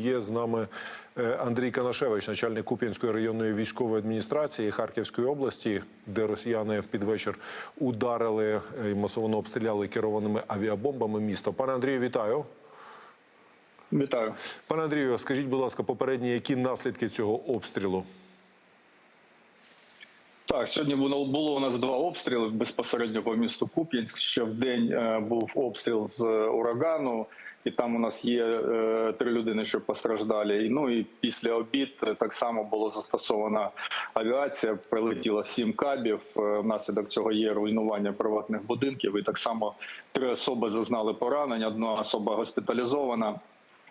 Є з нами е, Андрій Канашевич, начальник Куп'янської районної військової адміністрації Харківської області, де росіяни під вечір ударили е, і масово обстріляли керованими авіабомбами місто. Пане Андрію, вітаю. Вітаю. Пане Андрію, скажіть, будь ласка, попередні які наслідки цього обстрілу? Так, сьогодні було, у нас два обстріли безпосередньо по місту Куп'янськ. Ще в день е, був обстріл з урагану, і там у нас є е, три людини, що постраждали. Ну і після обід е, так само було застосована авіація. Прилетіло сім кабів. Е, внаслідок цього є руйнування приватних будинків. І так само три особи зазнали поранень. Одна особа госпіталізована,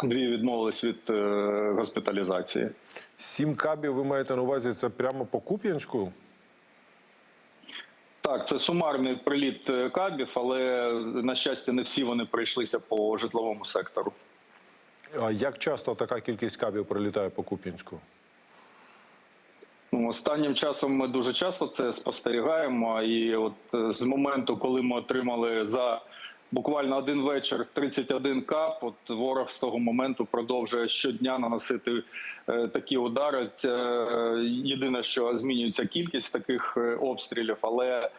дві відмовились від е, госпіталізації. Сім кабів ви маєте на увазі це прямо по Куп'янську? Так, це сумарний приліт е, кабів, але на щастя, не всі вони прийшлися по житловому сектору. А як часто така кількість кабів прилітає по Куп'янську? Ну, останнім часом ми дуже часто це спостерігаємо. І от е, з моменту, коли ми отримали за буквально один вечір 31 кап, от ворог з того моменту продовжує щодня наносити е, такі удари. Це е, єдине, що змінюється кількість таких е, обстрілів, але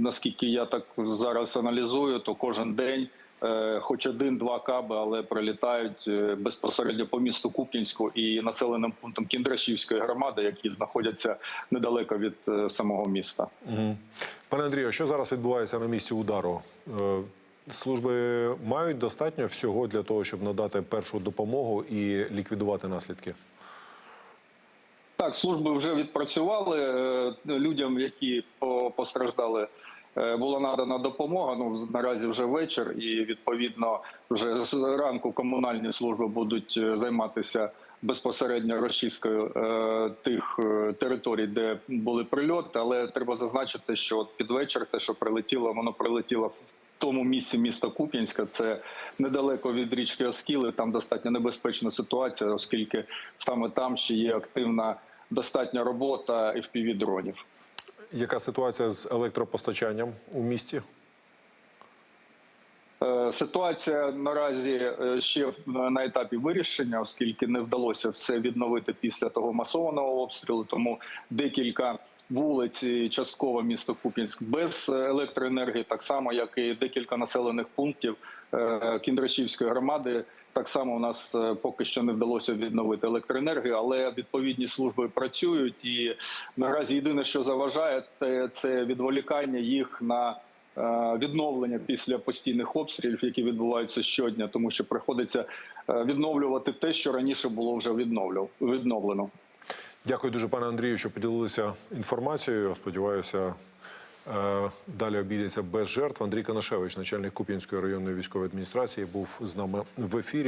наскільки я так зараз аналізую, то кожен день. Хоч один-два каби, але прилітають безпосередньо по місту Куп'янську і населеним пунктам Кіндрашівської громади, які знаходяться недалеко від самого міста. Пане Андрію, що зараз відбувається на місці удару? Е, Служби мають достатньо всього для того, щоб надати першу допомогу і ліквідувати наслідки? Так, служби вже відпрацювали е, людям, які постраждали. е, Була надана допомога. Ну наразі вже вечір, і відповідно вже з ранку комунальні служби будуть займатися безпосередньо розчисткою е, тих е, територій, де були прильоти. Але треба зазначити, що от під вечір те, що прилетіло, воно прилетіло в тому місці міста Куп'янська. Це недалеко від річки Оскіли. Там достатньо небезпечна ситуація, оскільки саме там ще є активна достатня робота fpv дронів. Яка ситуація з електропостачанням у місті? Е, Ситуація наразі е, ще на етапі вирішення, оскільки не вдалося все відновити після того масованого обстрілу. Тому декілька вулиць, частково місто Куп'янськ без електроенергії, так само як і декілька населених пунктів е, Кіндрашівської громади. Так само у нас е, поки що не вдалося відновити електроенергію, але відповідні служби працюють. І наразі єдине, що заважає, це відволікання їх на е, відновлення після постійних обстрілів, які відбуваються щодня, тому що приходиться е, відновлювати те, що раніше було вже відновлено. Дякую дуже, пане Андрію, що поділилися інформацією. Сподіваюся, е, далі обійдеться без жертв. Андрій Канашевич, начальник Куп'янської районної військової адміністрації, був з нами в ефірі.